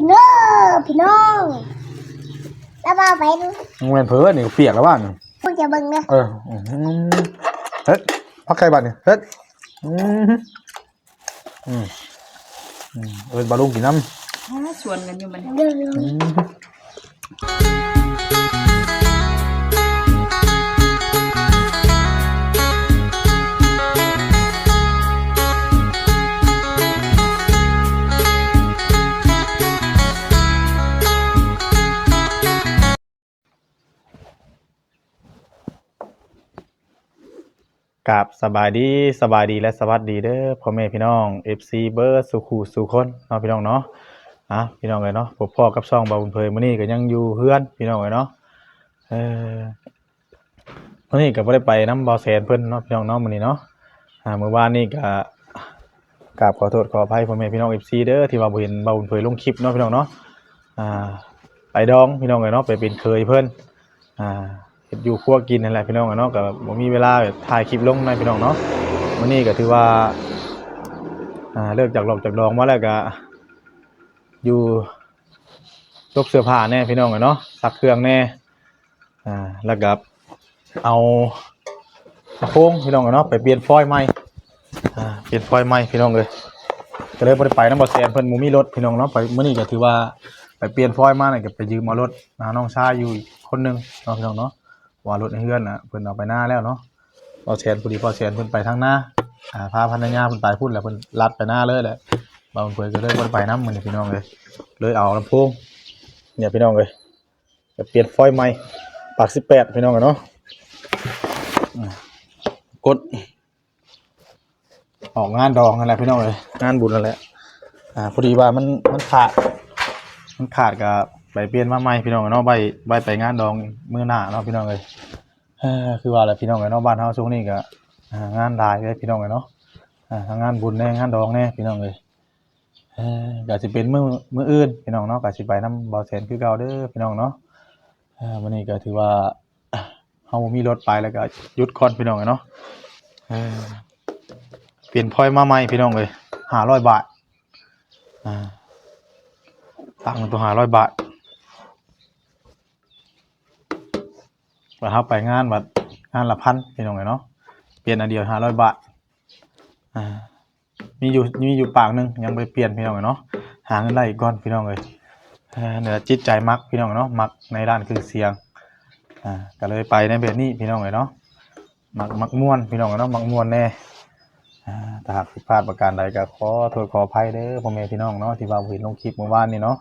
กินเด้อพี่น้อง แล้วมาไปดูมึงเป็นเพื่อนนี่เปียกแล้วบ้านพวกจะเบิ่งเด้อเอออืมเฮ็ดพักไก่บ้านนี่เฮ็ดอืมอืมอืมเอินบาลุงกินน้ำหาชวนกันอยู่มัน เด้อ อืม กับสบายดีสบายดีและสวัสดีเด้อพ่อแม่พี่น้อง FC เบอร์สุขูสุคนเนาะพี่น้องเนาะอะพี่น้องเลยเนาะพบพ่อกับช่องบาบุญเพยมื้อนี้ก็ยังอยู่เฮือนพี่น้องเลยเนาะเออมื้อนี้ก็บ่ได้ไปน้ำบ่อแสนเพิ่นเนาะพี่น้องเนาะมื้อนี้เนาะอ่าเมื้อวานนี้ก็กราบขอโทษขออภัยพ่อแม่พี่น้อง FC เด้อที่ว่าบ่เห็นบาบุญเพยลงคลิปเนาะพี่น้องเนาะอ่าไปดองพี่น้องเลยเนาะไปเป็นเคยเพิ่นอ่า เฮ็ดอยู่ครัวกินนั่นแหละพี่น้องอะเนาะก็บ่มีเวลาแบบถ่ายคลิปลงนะพี่น้องเนาะมื้อนี้ก็ถือว่าอ่าเลิกจากหลอกจากดองมาแล้วก็อยู่ตกเสื้อผ้าแน่พี่น้องอะเนาะซักเครื่องแน่อ่าแล้วก็เอาตะโพงพี่น้องอะเนาะไปเปลี่ยนฟอยล์ใหม่อ่าเปลี่ยนฟอยล์ใหม่พี่น้องเลยก็เลยบ่ได้ไปนำบ่แซนเพิ่นบ่มีรถพี่น้องเนาะไปมื้อนี้ก็ถือว่าไปเปลี่ยนฟอยล์มาน่ะก็ไปยืมเอารถน้องชายอยู่คนหนึงเนาะพี่น้องเนาะ ว่ารถในเฮือนน่ะเพิ่นเอาไปหน้าแล้วเนาะพอแชนพอดีพอแชนเพิ่นไปทางหน้าอ่าพาพันธญาเพิ่นไปพุ่นแล้วเพิ่นลัดไปหน้าเลยแหละบางเพิ่นก็เลยบ่ได้ไปนำมือนี้พี่น้องเลยเลยเอาลำโพงเนี่ยพี่น้องเลยจะเปลี่ยนฟอยล์ใหม่ปาก18พี่น้องกันเนาะกด ออกงานดองนั่นแหละพี่น้องเลยงานบุญนั่นแหละอ่าพอดีว่ามันมันขาด มันขาดกับ ใบเปลี่ยนมาใหม่พี่น้องเนาะใบใบไปงานดองมื้อหน้าเนาะพี่น้องเอ้ยเออคือว่าแหละพี่น้องเนาะบ้านเฮาช่วงนี้ก็งานหลายเลยพี่น้องเนาะทั้งงานบุญแน่งานดองแน่พี่น้องเอ้ยเออก็สิเป็นมื้อมื้ออื่นพี่น้องเนาะก็สิไปนํบ่าวแสนคือเก่าเด้อพี่น้องเนาะเออวันนี้ก็ถือว่าเฮาบ่มีรถไปแล้วก็หยุดก่อนพี่น้องเอ้ยเนาะเออเปลี่ยนพลอยมาใหม่พี่น้องเอ้ย500บาทอ่าตังค์ตัวหาร้อยบาท บัดเขาไปงานบัดงานละพันพี่น้องไงเนาะเปลี่ยนอันเดียวห้าร้อยบาทอ่ามีอยู่มีอยู่ปากหนึงยังไปเปลี่ยนพี่น้องไงเนาะหาเงินได้อีกก้อนพี่น้องเลยเหนือจิตใจมักพี่น้องเนาะมักในด้านคือเสียงอ่าก็เลยไปในแบบนี้พี่น้องเลยเนาะมักมักม่วนพี่น้องเนาะมักม่วนแน่ถ้าหากผิดพลาดประการใดก็ขอโทษขออภัยเด้อพ่อแม่พี่น้องเนาะที่ว่าบ่เห็นลงคลิปเมื่อวานนี่เนาะ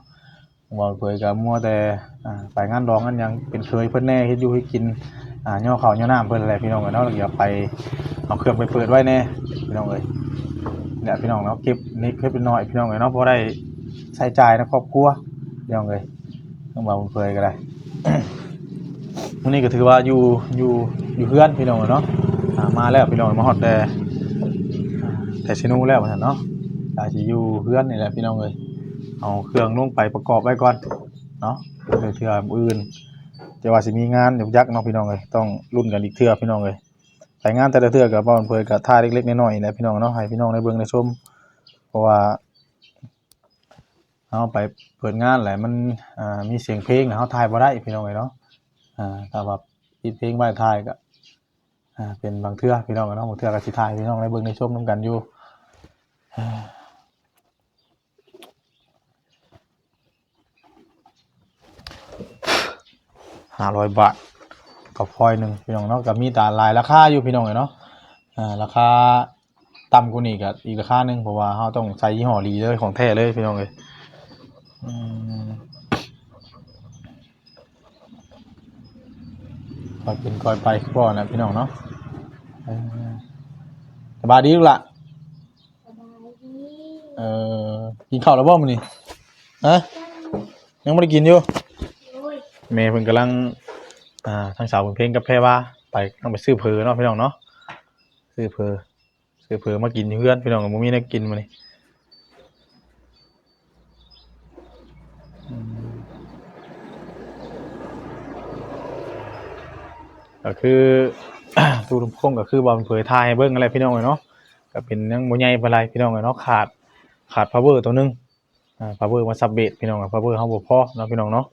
ว่าเผยก็มัวแต่อ่าไปงานดองกันหยังเป็นเคยเพิ่นแน่เฮ็ดอยู่ให้กินอ่าย่อข้าวย่อน้ำเพิ่นอะไรพี่น้องเอ้ยเนาะแล้วอย่าไปเอาเครื่องไปเปิดไว้แน่พี่น้องเอ้ยเนี่ยพี่น้องเนาะเก็บนิดเก็บเป็นน้อยพี่น้องเอ้ยเนาะพอได้ใช้จ่ายในครอบครัวพี่น้องเอ้ยต้องว่าเผยก็ได้วันนี้ก็ถือว่าอยู่อยู่อยู่เพื่อนพี่น้องเอ้ยเนาะอ่ามาแล้วพี่น้องมาฮอดแต่แต่ชินูแล้วมันเนาะอาจจะอยู่เพื่อนนี่แหละพี่น้องเลย เอาเครื่องลงไปประกอบไว้ก่อนเนาะเรือเทื่ออื่นจะว่าสิมีงานยุกยักเนาะพี่น้องเลยต้องรุ่นกันอีกเทื่อพี่น้องเลยไปงานแต่ละเทื่อกับบ้านเพื่อกับท่าเล็กๆน้อยๆนะพี่น้องเนาะให้พี่น้องได้เบิ่งได้ชมเพราะว่าเอาไปเปิดงานแหละมันมีเสียงเพลงเฮาถ่ายบ่ได้พี่น้องเลยเนาะอ่าถ้าว่าปิดเพลงไว้ถ่ายก็เป็นบางเทื่อพี่น้องกันเนาะบางเทื่อก็สิถ่ายพี่น้องได้เบิ่งได้ชมนํกันอยู่ ห้าร้อยบาทกับพลอยหนึ่งพี่น้องเนาะกับมีตาหลายราคาอยู่พี่น้องเนาะอ่าราคาต่ำกว่านี้ก็อีกราคาหนึ่งเพราะว่าเราต้องใช้ยี่ห้อดีเลยของแท้เลยพี่น้องเลยอืมคอยเป็นคอยไปก่อนนะพี่น้องเนาะสบายดีลูกละเออกินข้าวแล้วบ่มื้อนี้ฮะยังบ่ได้กินอยู่ โอ้ยเมย์เพิ่นกำลังอ่าทางสาวเพิ่นเพลงกับแพรว่าไปต้องไปซื้อเพอเนาะพี่น้องเนาะซื้อเพอซื้อเพอมากินเพื่อนพี่น้องก็บ่มีแนวกินมื้อนี้ก็คือตูลุมพงก็คือบอลเผยทายเบิ่งอะไรพี่น้องเอ้ยเนาะก็เป็นยังบ่ใหญ่ปานใดพี่น้องเอ้ยเนาะขาดขาด power ตัวหนึงอ่าพาวเวอร์มาซับเบสพี่น้องพาวเวอร์เฮาบ่พอเนาะพี่น้องเนาะ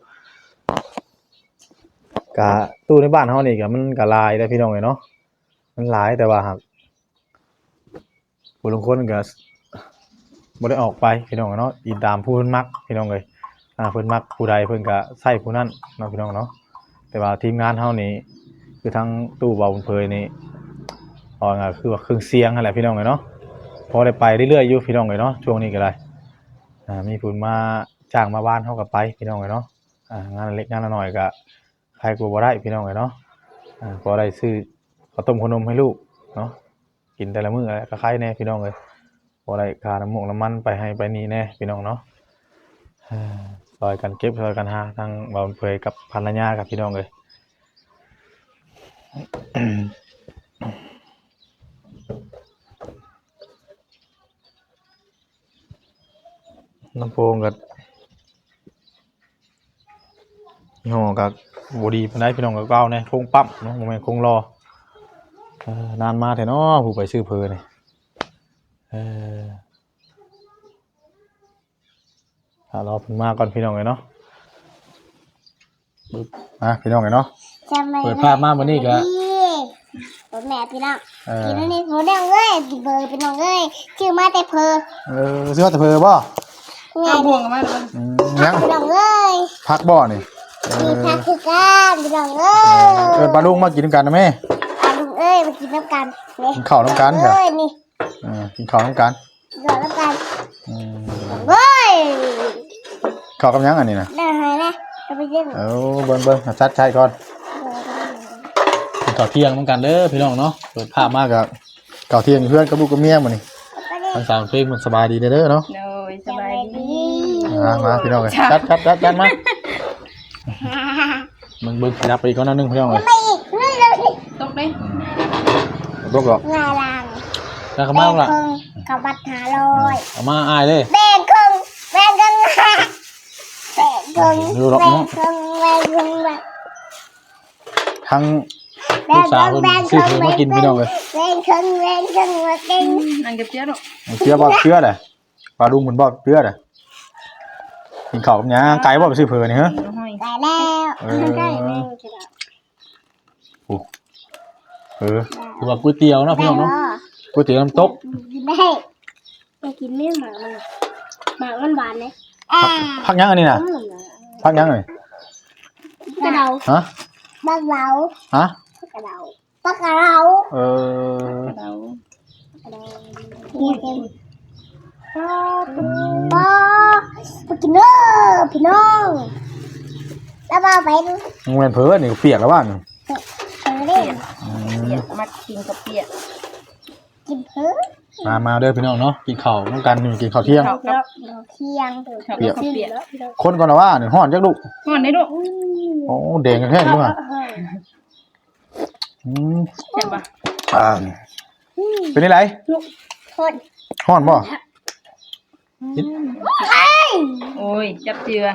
กะตู้ในบ้านเฮานี่ก็มันก็หลายเด้อพี่น้องเอ้ยเนาะมันหลายแต่ว่าครับผู้ลางคนก็บ่ได้ออกไปพี่น้องเอ้ยเนาะอินตามผู้เพิ่นมักพี่น้องเอ้ยอ่าเพิ่นมักผู้ใดเพิ่นก็ใช้ผู้นั้นเนาะพี่น้องเนาะแต่ว่าทีมงานเฮานี่คือทั้งตู้เบาบุญเพยนี่เอาง่ายๆคือว่าเครื่องเสียงนั่นแหละพี่น้องเอ้ยเนาะพอได้ไปเรื่อยๆอยู่พี่น้องเอ้ยเนาะช่วงนี้ก็ได้อ่ามีผู้มาจ้างมาบ้านเฮาก็ไปพี่น้องเอ้ยเนาะอ่างานเล็กงานน้อยก็ ครก็บ่ได้พี่น้องเอ้ยเนาะอ่าพอได้ซื้อข้าวต้มขนมให้ลูกเนาะกินแต่ละมื้อก็คล้ายแน่พี่น้องเอ้ยพอได้ค่าน้ำมกน้ำมันไปให้ไปนี่แน่พี่น้องเนาะซอยกันเก็บซอยกันหาทางบ่าวเผยกับภรรยากับพี่น้องเอ้ยน้ำโพงกับยี่ห้อกับ บดีปานใดพี่น้องกับเก้าเนี่ยคงปั๊มเนาะโมเมนต์คงรอเออนานมาแต่เนาะผู้ไปซื้อเพลนี่เออถ้ารอเพิ่นมาก่อนพี่น้องเลยเนาะปึ๊บอะพี่น้องเลยเนาะจะไม่เปิดภาพมาวันนี้ก็ผมแม่พี่น้องเออกินอันนี้ผมได้เอ้ยกินเบอร์พี่น้องเอ้ยชื่อมาแต่เพอเออซื้อแต่เพลบ่ไงเอาบ่วงกันมาเลยอืมยังพี่น้องเอ้ยพักบ่นี่เอ มีอผักคือกันพี่น้องเอ้ยเอินปลาลุงมากินน้ำกันนะแม่อาลุงเอ้ยมากินน้ำกันนี่กินข้าวน้ำกันเหรอเอ้ยนี่เออกินข้าวน้ำกันกินข้าวน้ำกันอืมเอ้ยข้าวกับหยังอันนี้นะได้ไหมนะไปเล่นเอาเบิ้งเบิ้งเอาจัดใช้ก่อนเก่าเที่ยงเหมือนกันเด้อพี่น้องเนาะเปิดภาพมากกับเก่าเที่ยงเพื่อนกับลูกกับเมียหมันนี่ไปเล่นทั้งสามเพลงมันสบายดีเด้อเนาะโดยสบายดีมามาพี่น้องเลยจัดจัดจัดจัดมา มึงเบิ้งขยับไปอีกก้อนหนึงพี่น้องเลยไปอีกเรื่อยเลยตกเลยตกหรอกงาลังแล้วก็แบ่มางละครึ่งกับบัตรหาลอยเอามาอายเลย แบ่งครึ่งแบ่งครึ่งแบ่งครึ่งดูหรอกแบ่งเนาะครึ่งแบ่งครึ่งแบ่งทั้ง ลูกสาวเพิ่นซื้อเพิ่นมากินพี่น้องเลยแบ่งครึ่งแบ่งครึ่งมากิน นั่งเก็บเจี๊ยบหรอกเชื่อบ่เชื่อเด้อปลาดุงเหมือนบ่เชื่อเด้อ กินข้าวกับหยังไก่บ่ไปซื้อเพิ่นนี่ฮะ น้องห้อยได้แล้วเออได้แม่จะได้เออคือว่าก๋วยเตี๋ยวเนาะพี่น้องเนาะก๋วยเตี๋ยวน้ำตกได้ไปกินไม่หมามันหมามันหวานเลยอ่าพักยังอันนี้น่ะพักยังเลยกระเดาฮะปลาเดาฮะกระเดาปลากระเดาเออเราพี่เต็มปลาป ลาไปกินเด้อพี่น้อง แล้วมาไปดูมึงเป็นเพื่อนนี่ก็เปียกแล้วบ้านเออเล่นเปียกมากินกับเปียกกินเพิ่มมามาเด้อพี่น้องเนาะกินข้าวน้ำกันนี่กินข้าวเที่ยงข้าวกับเราเที่ยงข้าวเปียกักบเปียกคนก่อนนะว่าหนึ่งห้อนจักลูกห่อนได้ลูกโอ้เด้งกันแค่นี้มั้งอืมเจ็บปะอ่าเป็นนี่ไรคนห้อนบ่ โอ้ย จับเจือ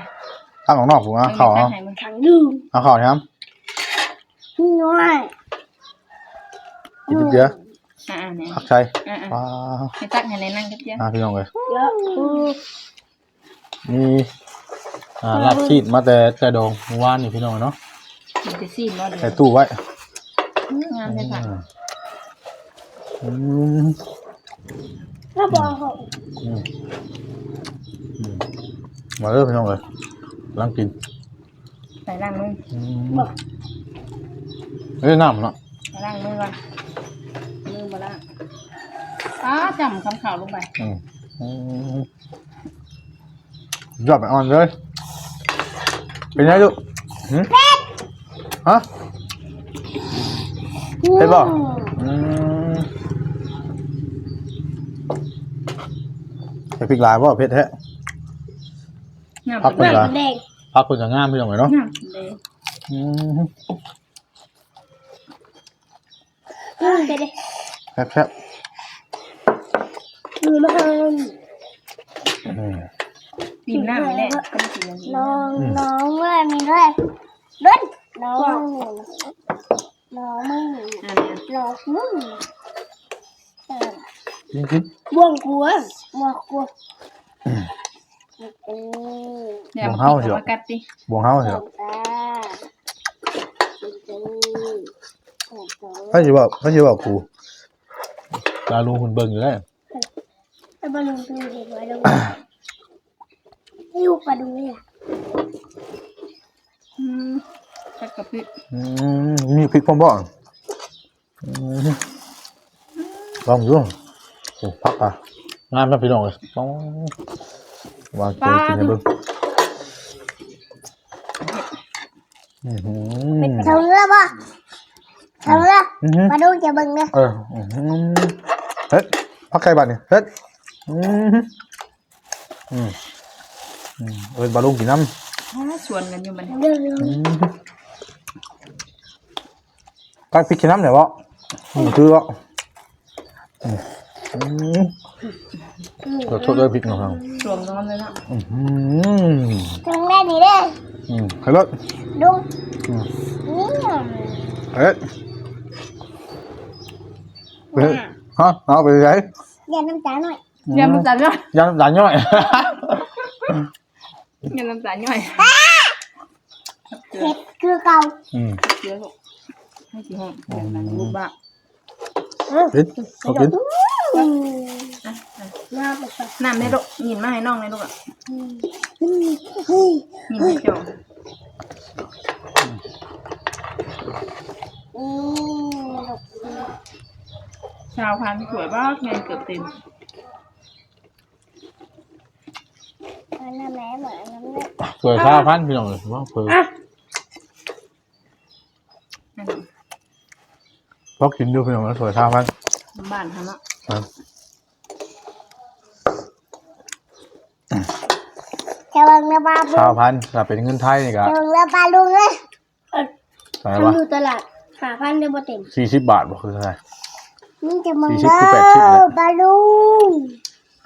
ตั้งของนอกผมอะข้าวเอาให้มึงขังดื่มเอาข้าวนะครับนี่น้อยกินเยอะอ่าเนี่ยผักใช้อ่าว้าให้ตักให้ในนั่งกับเจี๊ยบมาพี่น้องเลยเยอะอืมมีอ่าลาบชีดมาแต่แต่ดองเมื่อวานนี่พี่น้องเนาะกินจะซีนบ่เดี๋ยวใส่ตู้ไว้งานใช่ปะอืม แล้วบอกเขาอืมอืมมาเริ่มพี่น้องเลยล้างกินใส่ล้างมืออืมเอ้ยน้ำเนาะใส่ล้างมือก่อนมือมาล้างอ้าจำคำข่าวลงไปอืมอืมยอดไปอ่อนเลย เป็นไงลูกหืมฮะเผ็ดป่ะอืม ไปพริกลายป่ะเผ็ดแท้งามพักเป็นเวลาเด็กพักคนจะงามพี่น้องเลยเนาะงามเลยอืมเด็กแซ่บแซ่บคือมันอืมตีมหน้าไม่แน่ก็ไม่ตีอย่างนี้น้องน้องเมื่อมีด้วยดุนน้องน้องมึงอ่าเนี่ยน้องมึงเออกินกิน บ่วงกลัวบ่วงกลัวอืมเนี่ยบ่มาเฮาปิดเสียวเอามากัดดิบวงเฮาเถตอะกตาอืมโอ้โหถ้าสิว่าถ้าสิว่าครูตาลุงคุณเบิ่งอยู่แล้วแล้วมาลงดูเห็นไว้ลงให้ลูกมาดูเลยอะอืมกัดกับปิดอืมมีพริกพร้อมบ่อืมลองดู โอ้พักอะงามนะพี่น้องเอ้ยต้องวางเจอกินให้เบิ่งอื้อหือทำแล้วป่ะทำแล้วอื้อหือมาดูจะเบิ่งเนี่ยเอออื้อหือเฮ็ดพักไก่บัดนี่เฮ็ดอืมอืมอืมเอิ้นบาลุงกินน้ำอ่าสวนกันอยู่มันเรื่องเรื่อ ง cái phi kiếm lắm này bọ mình chưa bọ rồi thôi đây vịt nào không สวมนอนเลยนะทำได้ดีเลย thấy đấy ดูนี่ đấy Đấy. hả nó về đấy อย่าน้ำตาหน่อยยำน้ำตาลย่อย ra đánh như vậy ยำน้ำตาลย่อยเกลือเผ็ดคือเก่า ừ เกลือลูกให้กี่ห้องเดี๋ยวมันรูปบ้า kín có kín อืมอะอะ น่าไปก่อนน้ำในลูกยินมาให้น้องในลูกอะอืมอืมเฮ้ยยินให้เจ้าอืมลูกชาวพันธุ์สวยบ้าเงินเกือบเต็มมันน่ะแม่เหมือนน้ำเนี่ย rồi sao phát พี่น้องเลยว่าเพิ่มนั่นน่ะพอกินดูพี่น้องแล้วสวยท่าพันบ้านทำอะ ครับจะเบิ่งเรือปลาบุชาวพันถ้าเป็นเงินไทยนี่ก็จะเบิ่งเรือปลาลุงเลยเท่าไหร่วะทำดูตลาดหาพันเดียวบ่เต็มสี่สิบบาทบ่คือเท่าไหร่ นี่จะเบิ่งสี่สิเด้บคือแปดสิบเลยอปลาลุง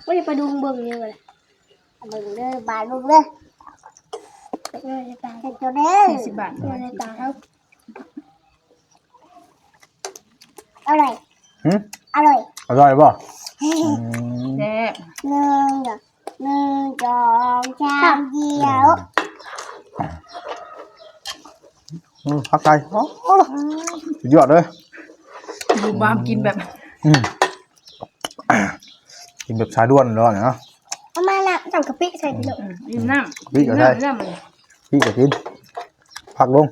ไม่ได้ปลาดุงเบิ่งนี่เลยเบิ่งเด้อปลาลุงเด้อเด้อตาเห็นตัวเด้อสี่สิบบาทเด้อตาครับอร่อยหึอร่อย อร่อยบ่อืมแซ่บหนึ่งเด้อหนึ่งสองสามเดียวอืมพักไก่อ๋อสุดยอดเลยดูบ้ามกินแบบอืมกินแบบชาด้วนเลยเนาะเอามาละสั่งกะปิใส่ไปเลยอืมกินน้ำบิ๊กกิก็นได้น้ำน้ำมันพี่ก็กินพักลง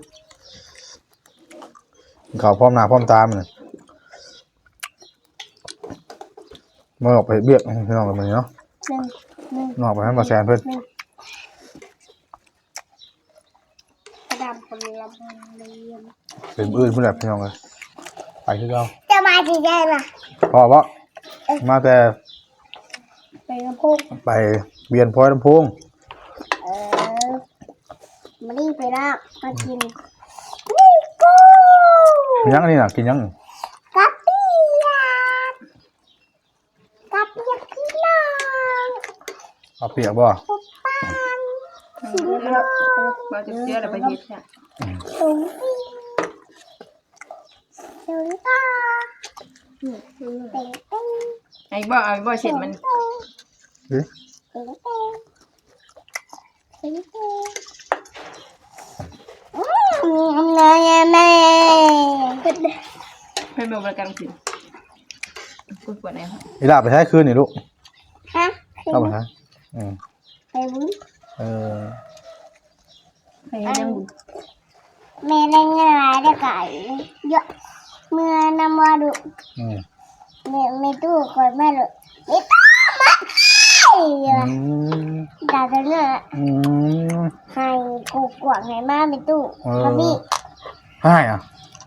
กินข้าวพร้อมหน้าพร้อมตามันน่ะ มาออกไปเบียกพี่น้องกันมาเนาะหนึ่งหนึ่งนอกไปให้มาแซนเพื่อนหนึ่งกระดำคนเรียมเรียมเป็นอื่นเพื่อนแหละพี่น้องเลยไปคือเราจะมากี่แกงล่ะพอปะมาแต่ไปกระพุ้งไปเบียนพลอยลำโพงเออมาดีไปแล้วมากินนี่กูมียังอันนี่น่ะกินยัง กะปิยากกะปิยากกินน้อง เอาเปียกบ่ปุ๊บปังเราจะเสียอะไรไปเฮ็ดเนี่ยสูงปีสูงตาเต็งเต็งไอ้บ่ไอ้บ่เช็ดมันเอ๊ะเต็งเต็งเต็งเต็งอืมนายแม่เด็ดเพื่อนเบลประกันสิกูปวดไหนครับอีหลาไปใช้คืนนี่ลูกฮะเข้าไปใช้ อืมไปบุญเออให้ยังบุญแม่ได้เงินอะไรได้ไก่เยอะเมื่อนำมาดูอืมแม่ไม่ตู้คอยแม่เลยไม่ตู้มาไอ้เยอือะมดาตัวเนี่ยอืมให้กูกวางให้มาไม่ตู้เออพอดีให้อะ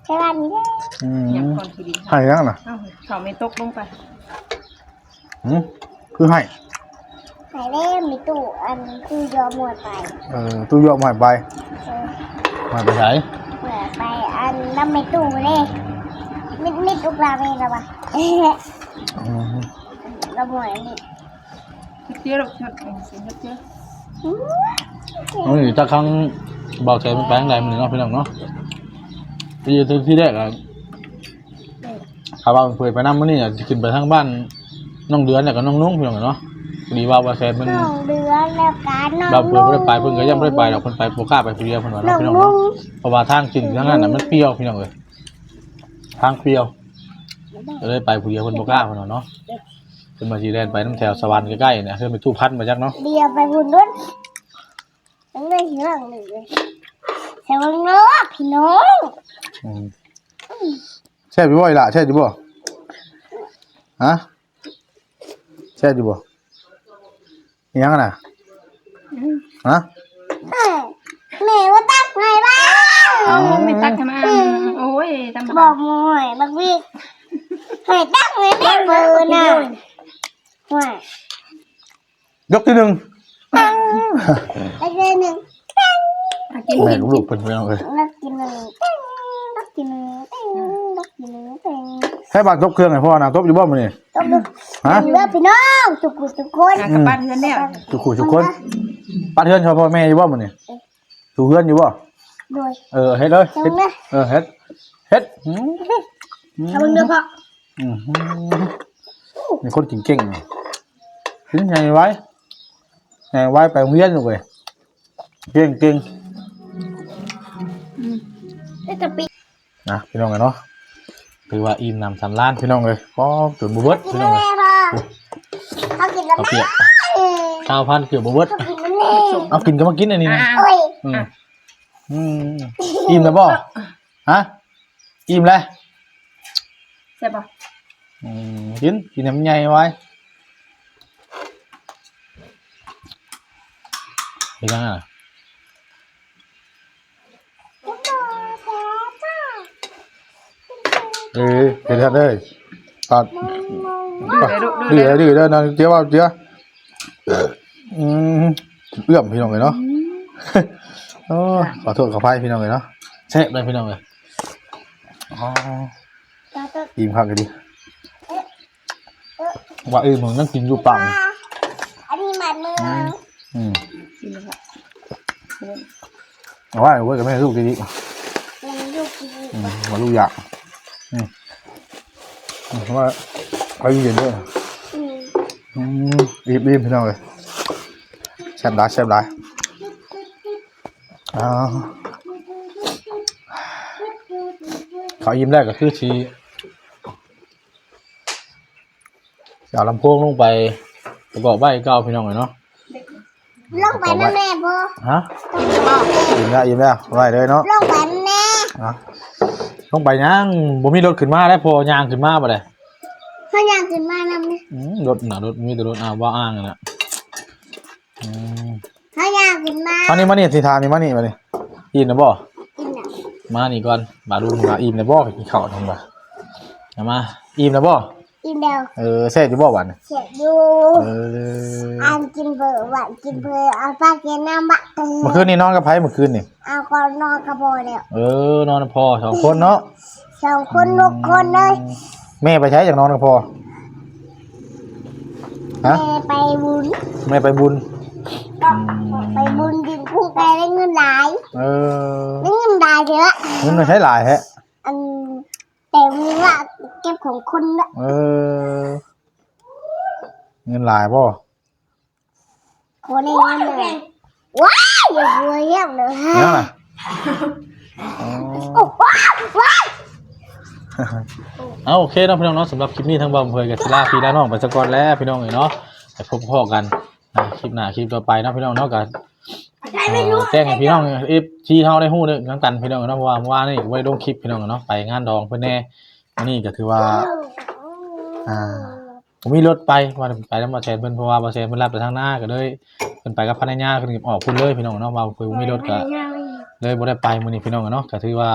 ใช่ป่ะนี่เด้อืมอยากก่อนทีดีให้ยังน่ะเอ้าเขาไม่ตกลงไปอืมคือให้ ให้เล่ไม่ตู้อันคือยอมหมดไปเออตู้โยกมาให้ไปเออมาไปใช้เปิดไปอันน้ำไม่ตู้เลยมิดมิดลูกลาเองหรอวะอืมเราหมดนี่เจี๊ยบเจี๊ยบเจี๊ยบเจี๊ยบเอานี่จะครั้งเบาใจมันไปทางใดมันเนาะพี่น้องเนาะที่ที่แรกอะถ้าว่ามันเผยไปน้ำมันนี่อะจะขึ้นไปทางบ้านน้องเดือนเนี่ยกับน้องนุ่งพี่น้องเนาะพอ ดีว่าว่าแซมมันน้องเดือนแล้วกันน้องเราเพิ่นบ่ได้ไปเพิ่นก็ยังบ่ได้ไปดอกเพิ่นไปบ่กล้าไปผู้เดียวเพิ่นว่าน้อเนาะงพี่น้องนุ่เนาะงเพราะว่าทางขึ้นทางนั้นน่ะมันเปรี้ยวพี่น้องเอ้ยทางเปรี้ยวก็เลยไปผู้เดียวเพิ่นบ่กล้าเพิ่นว่าเนาะเพิ่นมาสิแล่นไปน้ำแถวสวรรค์ใกล้ๆเนี่ยเพิ่นไปตู้พัดมาจักเนาะเดียวไปบุญด้วยต้องได้เรื่องหนึ่งเลยแต่ว่าเนาะพี่น้องอืมแช่บอยู่บ่อีหล่ะแช่บอยู่บ่ฮะแช่บอยู่บ่อิห ยังอะน่ะฮะแม่แม่ว่าตักไงบ้างเอาไม่ตักขนาดโอ้ยตำบบ่อกมวยบักวิกให้ตักไงแม่เบอร์น่ะว่ายกที่หนึ่งไปเลยหนึ่งอะกินแม่กินกับลูกเพิ่นพี่น้องเอ้ยนักกินหนึ่งนักกินหนึ่งนักกินหนึ่ง นักกินหนึ่งใช้บาดทบเครื่องให้พ่อนะทบอยู่บ่มื้อนี้ต้องดูฮะ เลือพี่น้องทุกคนทุกคนอะกลับบ้านเพื่อนแล้วทุกคู่ทุกคนปัดเฮือนชาวพ่อแม่อยู่บ่มื้อนี้ถูเฮือนอยู่บ่โดย เออเฮ็ดเลยจัเฮ็ดงนะเออเฮ็ดเฮ็ดอืมทำเนื้อพ่ออืมมีคนเก่งๆนี่ถึงไงไว้ไงไว้ไปโรงเรียนอยู่เว้ยเก่งเก่งไอ้กะปิๆนะพี่น้องเอ้ยเนาะ ถือว่าอิ่มน้ำสำราญพี่น้องเอ้ยก็จนบ่เบิดกินพี่น้องแม่เอ้ยพ่อเขากินแล้วเอาแม่เปียกข้าวพันเกือบบ่เบิดเขากินแล้วแม่เอากินก็มากินอันนี้นะอะโอ้ยอืมอืมอิ่มแล้วบ่ฮะอิ่มแล้วใช่ป่ะอืมกินกินน้ำใหญ่ไว้เห็นยังอะ เออเห็นทันเลยตัดดื้อเลยลูกดื้อดื้เลอยดื้อเด้อนะเจ้าว่าเจ้าอืมเอื้อมพี่น้องเลยเนาะโอ้ขอโทษขออภัยพี่น้องเลยเนาะแซ่บเลยพี่น้องเลยอ๋ออิ่มครับเลยดิว่าเออมึงนั่งกินอยู่ปังอันนี้มันมืออืมกินเลยค่ะเอาไว้เอาไว้กับแม่ลูกดียังอยู่กินๆอืมว่าลูกอยากอืมอืม เพราะว่าไปเย็นด้วยอืมอืมรีบรีบพี่น้องเลยแซ่บได้แซ่บได้อ้าวเขายิ้มแรกก็คือชีจะเอาลำโพงลงไปประกอบใบเก้าพี่น้องเลยเนาะลงไปนะแม่พ่อฮะกินเลยป่ะยิ้มแล้วยิ้มแล้วไรเลยเนาะลงไปแม่ ฮะลงไปย่างบ่มีรถขึ้นมาแล้วพอย่างขึ้นมาบ่ได้เขาอยากขึ้นมานำเนี่ยอืมรถน่ะรถมีแต่รถอ้าวว่าอ้างนั่นน่ะอืมเขาอยากขึ้นมามานี่มานี่สิทานี่มานี่มานี่อิ่มนะบ่กินอะมานี่ก่อนบาดูมึงว่าอิ่มนะบ่ไปกินข้าวทำบ่เอามาอิ่มนะบ่ กินเดียวเออแซ่บอยู่บ่หวานเสียอยู่เอออันกินเบอร์หวานกินเบอร์เอาปลาเกนน้ำบะเอเมื่อคืนนี่นอนกับไผเมื่อคืนนี่เอาก็นอนกระโบแล้วเออนอนกับพ่อสองคนเนาะสองคนลูกคนเลยแม่ไปใช้จากนอนกับพ่อฮะแม่ไปบุญแม่ไปบุญไปบุญดินพุ่งไปได้เงินหลายเออได้เงินหลายเยอะมันไม่ใช้หลายแฮะอัน แต่มีว่าเก็บของคนละเออ เงินหลายบ่คนในเงินเลยว้ายอย่าบัวเยี่ยมเลยฮะเนี่ยน่ะอ๋อ โอ้ว้าวว้าวเอาโอเคเนาะพี่น้องเนาะสำหรับคลิปนี้ทั้งบอมเพยกับศิลาพี่และน้องไปสกอนแล้วพี่น้องเอ๋ยเนาะไปพบพ่อกันอ่าคลิปหน้าคลิปต่อไปเนาะพี่น้องเนาะกั นแจ้งให้พี่น้องเอฟซีเฮาได้ฮู้เด้อน้ำกันพี่น้องเนาะเพราะว่าเมื่อวานนี่ไว้ลงคลิปพี่น้องเนาะไปงานดองเพิ่นแน่วันนี้ก็ถือว่า อ่า ผมมีรถไปว่าไปแล้วมาแชร์เพิ่นเพราะว่าบ่แชร์เพิ่นรับไปทางหน้าก็เลยเพิ่นไปกับภรรยาเพิ่นก็ออกพุ่นเลยพี่น้องเนาะว่าเพิ่นบ่มีรถก็เลยบ่ได้ไปมื้อนี้พี่น้องอะเนาะก็ถือว่า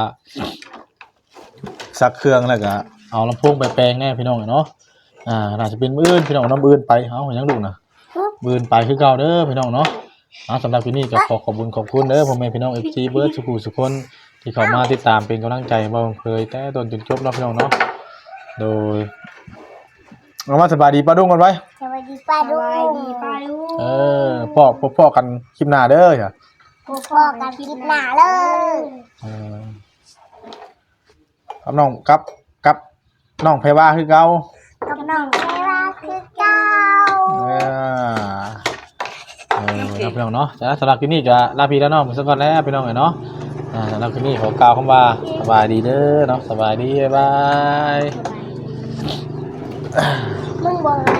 ซักเครื่องแล้วก็เอาลำโพงไปแปลงแน่พี่น้องอะเนาะอ่าน่าจะเป็นมื้ออื่นพี่น้องน้ำมื้ออื่นไปเอ้ายังลูกนะมื้ออื่นไปคือเก่าเด้อพี่น้องเนาะ เอาสำหรับที่นี่ก็ขอขอบคุณขอบคุณเด้อพ่อแม่พี่น้อง FC เบิร์ดสุขุสุขคนที่เข้ามาติดตามเป็นกำลังใจให้บ่เคยแต่ต้นจนจบเนาะพี่น้องเนาะโดยเอามาสบายดีป้าดุ้งกันไว้สวัสดีป้าดูเออพ่อพ่อพ่อกันคลิปหน้าเด้อจ้ะพ่อพ่อกันคลิปหน้าเลยเออกับน้องกับกับน้องไผว่าคือเก่ากับน้อง เซราคือเก้าเออเออเนาะพี่น้องเนาะจ้ะสำหรับคลิปนี้ก็ลาพี่แล้วน้องมึงสักก่อนแล้วพี่น้องเอ้ยเนาะอ่าสำหรับคลิปนี้ขอกล่าวคำว่าสบายดีเด้อเนาะสบายดีบ๊ายบายสบาย